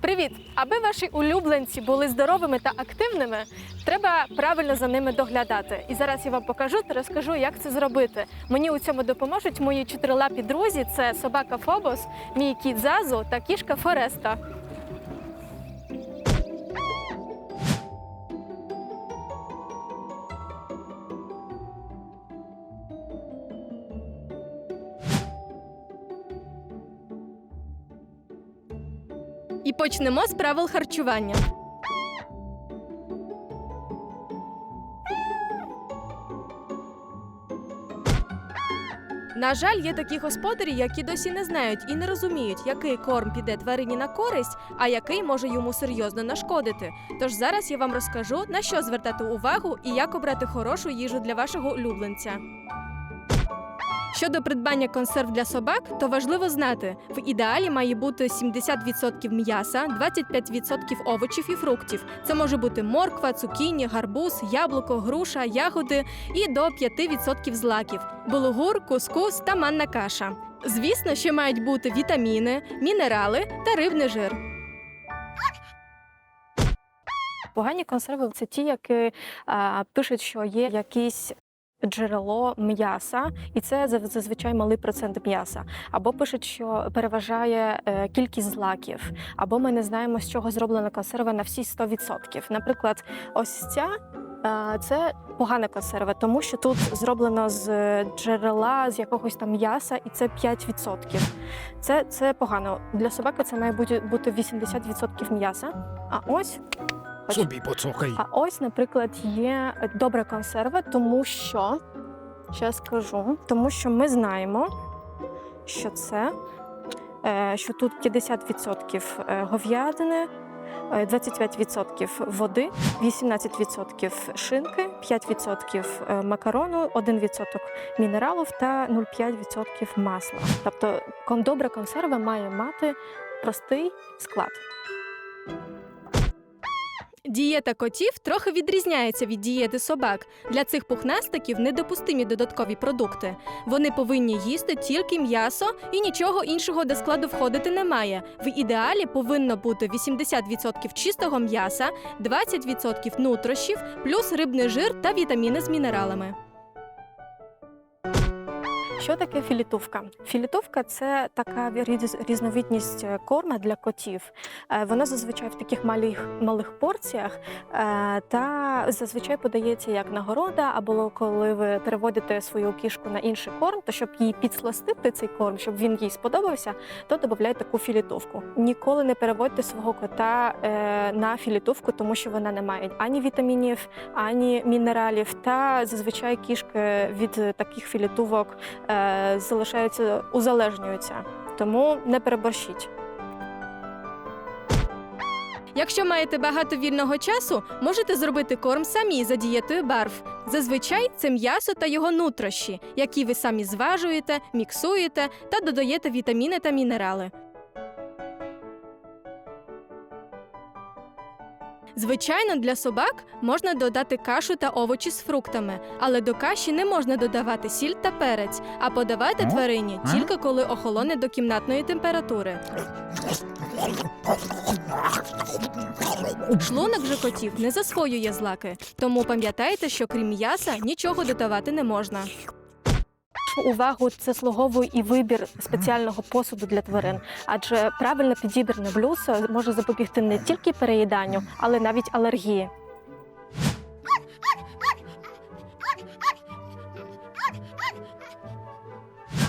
Привіт! Аби ваші улюбленці були здоровими та активними, треба правильно за ними доглядати. І зараз я вам покажу та розкажу, як це зробити. Мені у цьому допоможуть мої чотирилапі друзі: це собака Фобос, мій кіт Зазу та кішка Фореста. І почнемо з правил харчування. На жаль, є такі господарі, які досі не знають і не розуміють, який корм піде тварині на користь, а який може йому серйозно нашкодити. Тож зараз я вам розкажу, на що звертати увагу і як обрати хорошу їжу для вашого улюбленця. Щодо придбання консерв для собак, то важливо знати: в ідеалі має бути 70% м'яса, 25% овочів і фруктів. Це може бути морква, цукіні, гарбуз, яблуко, груша, ягоди і до 5% злаків, булгур, кускус та манна каша. Звісно, ще мають бути вітаміни, мінерали та рибний жир. Погані консерви це ті, які а, пишуть, що є якісь джерело м'яса, і це зазвичай малий процент м'яса. Або пишуть, що переважає е, кількість злаків, або ми не знаємо, з чого зроблена консерва на всі 100%. Наприклад, ось ця. е, Це погана консерва, тому що тут зроблено з джерела з якогось там м'яса, і це 5%. Це, це погано. Для собаки це має бути, бути 80% м'яса. А ось Собі поцокай. а ось, наприклад, є добра консерва, тому що зараз скажу, тому що ми знаємо, що це е, що тут 50% е, говядини. е, 25% води, 18% шинки, 5% е, макарону, 1% мінералів та 0,5% масла. Тобто добра консерва має мати простий склад. Дієта котів трохи відрізняється від дієти собак. Для цих пухнастиків недопустимі додаткові продукти. Вони повинні їсти тільки м'ясо і нічого іншого до складу входити не має. В ідеалі повинно бути 80% чистого м'яса, 20% нутрощів, плюс рибний жир та вітаміни з мінералами. Що таке філітовка? Філітовка це така різ- різновидність е, корма для котів. Е, Вона зазвичай в таких малих, малих порціях е, та зазвичай подається як нагорода, або коли ви переводите свою кішку на інший корм, то щоб їй підсластити цей корм, щоб він їй сподобався, то додавайте таку філітовку. Ніколи не переводьте свого кота на філітовку, тому що вона не має ані вітамінів, ані мінералів. Та зазвичай кішки від таких філітовок залишаються узалежнюються. Тому не переборщіть. Якщо маєте багато вільного часу, можете зробити корм самі за дієтою барв. Зазвичай це м'ясо та його нутрощі, які ви самі зважуєте, міксуєте та додаєте вітаміни та мінерали. Звичайно, для собак можна додати кашу та овочі з фруктами, але до каші не можна додавати сіль та перець, а подавати тварині тільки коли охолоне до кімнатної температури. Шлунок же котів не засвоює злаки, тому пам'ятайте, що крім м'яса нічого додавати не можна. Увагу це слуговує і вибір спеціального посуду для тварин, адже правильно підібране блюдо може запобігти не тільки переїданню, але навіть алергії.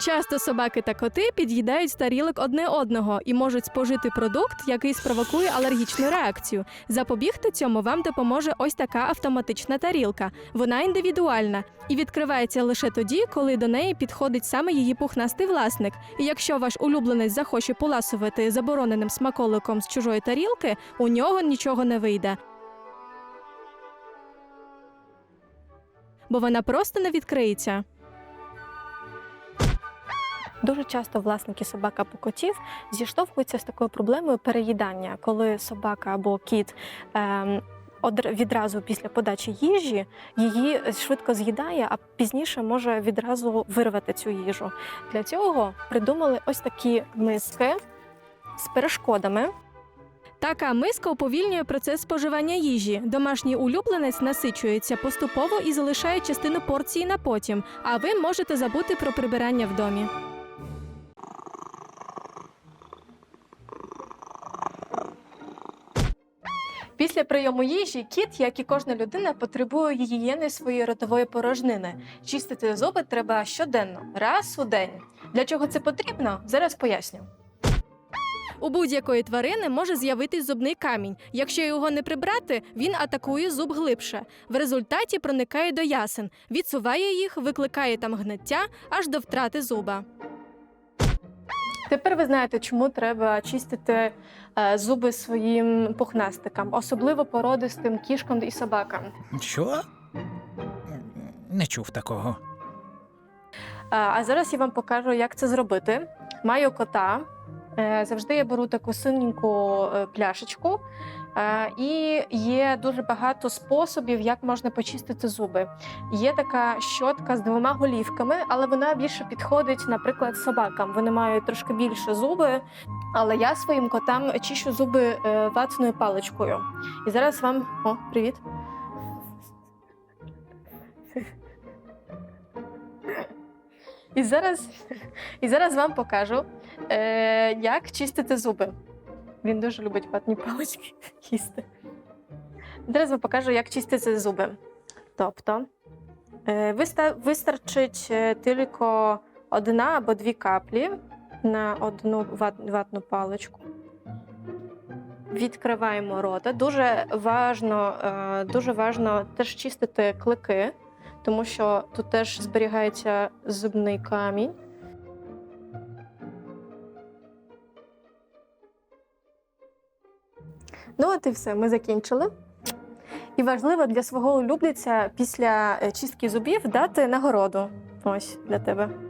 Часто собаки та коти під'їдають тарілок одне одного і можуть спожити продукт, який спровокує алергічну реакцію. Запобігти цьому вам допоможе ось така автоматична тарілка. Вона індивідуальна і відкривається лише тоді, коли до неї підходить саме її пухнастий власник. І якщо ваш улюбленець захоче поласувати забороненим смаколиком з чужої тарілки, у нього нічого не вийде. Бо вона просто не відкриється. Дуже часто власники собак або котів зіштовхуються з такою проблемою переїдання, коли собака або кіт одр- відразу після подачі їжі її швидко з'їдає, а пізніше може відразу вирвати цю їжу. Для цього придумали ось такі миски з перешкодами. Така миска уповільнює процес споживання їжі. Домашній улюбленець насичується поступово і залишає частину порції на потім, а ви можете забути про прибирання в домі. Після прийому їжі кіт, як і кожна людина, потребує гігієни своєї ротової порожнини. Чистити зуби треба щоденно, раз у день. Для чого це потрібно? Зараз поясню. У будь-якої тварини може з'явитись зубний камінь. Якщо його не прибрати, він атакує зуб глибше. В результаті проникає до ясен, відсуває їх, викликає там гниття аж до втрати зуба. Тепер ви знаєте, чому треба чистити е, зуби своїм пухнастикам, особливо породистим кішкам і собакам. Що? Не чув такого. А, а зараз я вам покажу, як це зробити. Маю кота. Е, Завжди я беру таку синеньку е, пляшечку, Е, і є дуже багато способів, як можна почистити зуби. Є така щотка з двома голівками, але вона більше підходить, наприклад, собакам. Вони мають трошки більше зуби, але я своїм котам чищу зуби ватною паличкою. І зараз вам. О, привіт. І зараз, і зараз вам покажу, е, як чистити зуби. Він дуже любить ватні палички їсти. Зараз вам покажу, як чистити зуби. Тобто, е, вистачить е, тільки одна або дві каплі на одну ват- ватну паличку. Відкриваємо рота. Дуже важно, е, дуже важно теж чистити клики, тому що тут теж зберігається зубний камінь. Ну, от і все, ми закінчили. І важливо для свого улюбленця після е, чистки зубів дати нагороду. Ось для тебе.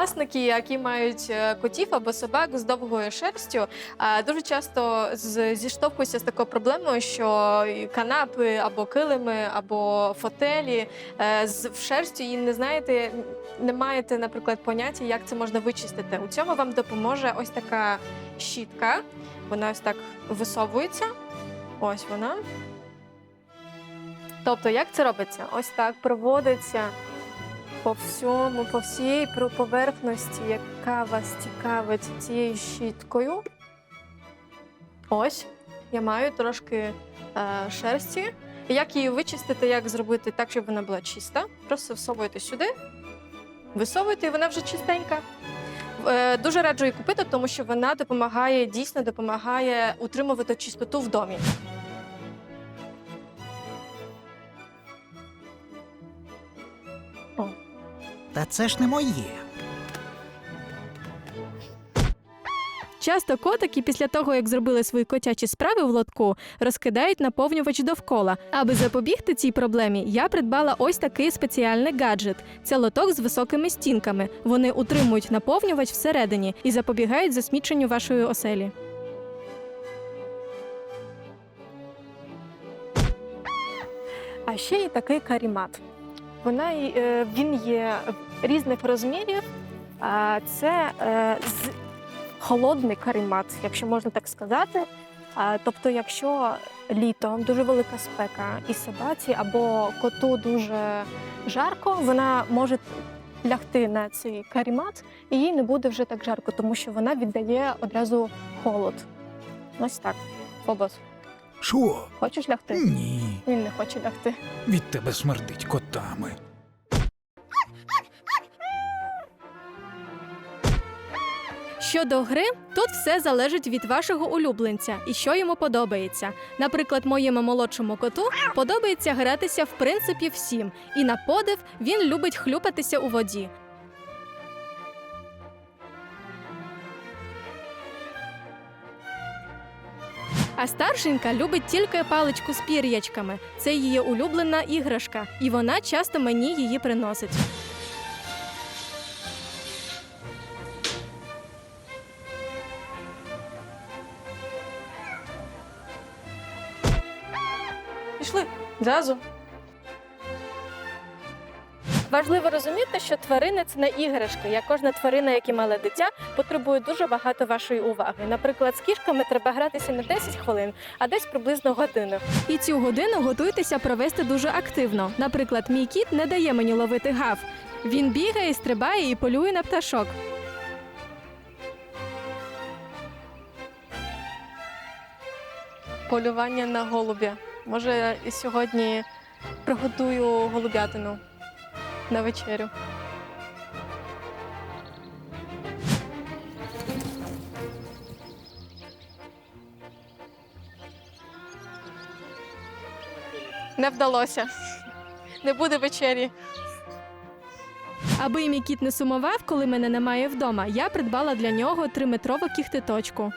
Власники, які мають е, котів або собак з довгою шерстю, дуже часто зіштовхуються з такою проблемою, що канапи або килими, або фотелі е, з шерстю і не знаєте, не маєте, наприклад, поняття, як це можна вичистити. У цьому вам допоможе ось така щітка. Вона ось так висовується. Ось вона. Тобто, як це робиться? Ось так проводиться по всьому, по всій поверхності, яка вас цікавить цією щіткою. Ось, я маю трошки е, шерсті. Як її вичистити, як зробити так, щоб вона була чиста? Просто всовуєте сюди, висовуєте, і вона вже чистенька. Е, дуже раджу її купити, тому що вона допомагає, дійсно допомагає утримувати чистоту в домі. Та це ж не моє. Часто котики після того, як зробили свої котячі справи в лотку, розкидають наповнювач довкола. Аби запобігти цій проблемі, я придбала ось такий спеціальний гаджет. Це лоток з високими стінками. Вони утримують наповнювач всередині і запобігають засміченню вашої оселі. А ще є такий карімат. Вона, е, він є різних розмірів. Це е, з холодний карімат, якщо можна так сказати. Тобто, якщо літо дуже велика спека і собаці або коту дуже жарко, вона може лягти на цей карімат, і їй не буде вже так жарко, тому що вона віддає одразу холод. Ось так. Фобос, Що? хочеш лягти? Ні. Він не хоче лягти. Від тебе смердить котами. Щодо гри, тут все залежить від вашого улюбленця і що йому подобається. Наприклад, моєму молодшому коту подобається гратися в принципі всім, і на подив він любить хлюпатися у воді. А старшенька любить тільки паличку з пір'ячками. Це її улюблена іграшка, і вона часто мені її приносить. Зразу. Важливо розуміти, що тварини це не іграшки. Як кожна тварина, як і мале дитя, потребує дуже багато вашої уваги. Наприклад, з кішками треба гратися не 10 хвилин, а десь приблизно годину. І цю годину готуйтеся провести дуже активно. Наприклад, мій кіт не дає мені ловити гав. Він бігає, стрибає і полює на пташок. Полювання на голубя. Може, сьогодні приготую голубятину на вечерю. Не вдалося. Не буде вечері. Аби мій кіт не сумував, коли мене немає вдома, я придбала для нього триметрову кіхтиточку.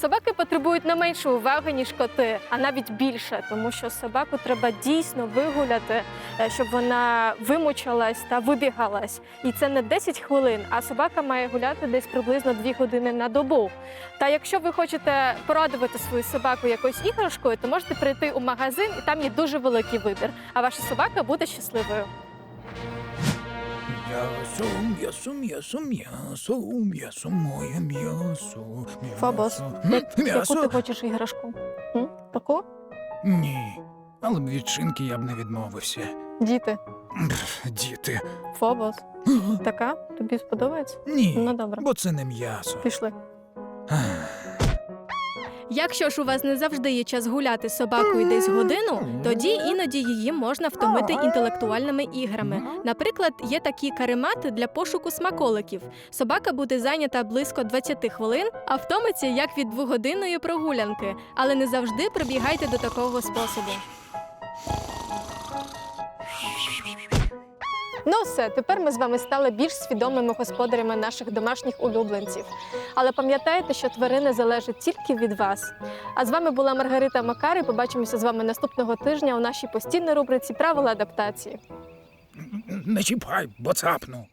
Собаки потребують не менше уваги, ніж коти, а навіть більше, тому що собаку треба дійсно вигуляти, е, щоб вона вимучилась та вибігалась. І це не 10 хвилин, а собака має гуляти десь приблизно 2 години на добу. Та якщо ви хочете порадувати свою собаку якоюсь іграшкою, то можете прийти у магазин, і там є дуже великий вибір. А ваша собака буде щасливою. М'ясо, м'ясо, м'ясо, м'ясо, м'ясо, моє м'ясо. м'ясо. Фобос, Яку ти хочеш іграшку? М? Таку? Ні. Але б від шинки я б не відмовився. Діти. Пф, Діти. Фобос. Така? Тобі сподобається? Ні. Ну добре. Бо це не м'ясо. Пішли. Ах. Якщо ж у вас не завжди є час гуляти з собакою десь годину, тоді іноді її можна втомити інтелектуальними іграми. Наприклад, є такі каремати для пошуку смаколиків. Собака буде зайнята близько 20 хвилин, а втомиться як від двогодинної прогулянки. Але не завжди прибігайте до такого способу. Ну все, тепер ми з вами стали більш свідомими господарями наших домашніх улюбленців. Але пам'ятайте, що тварини залежать тільки від вас. А з вами була Маргарита Макар. і Побачимося з вами наступного тижня у нашій постійній рубриці Правила адаптації. Не чіпай, бо цапну.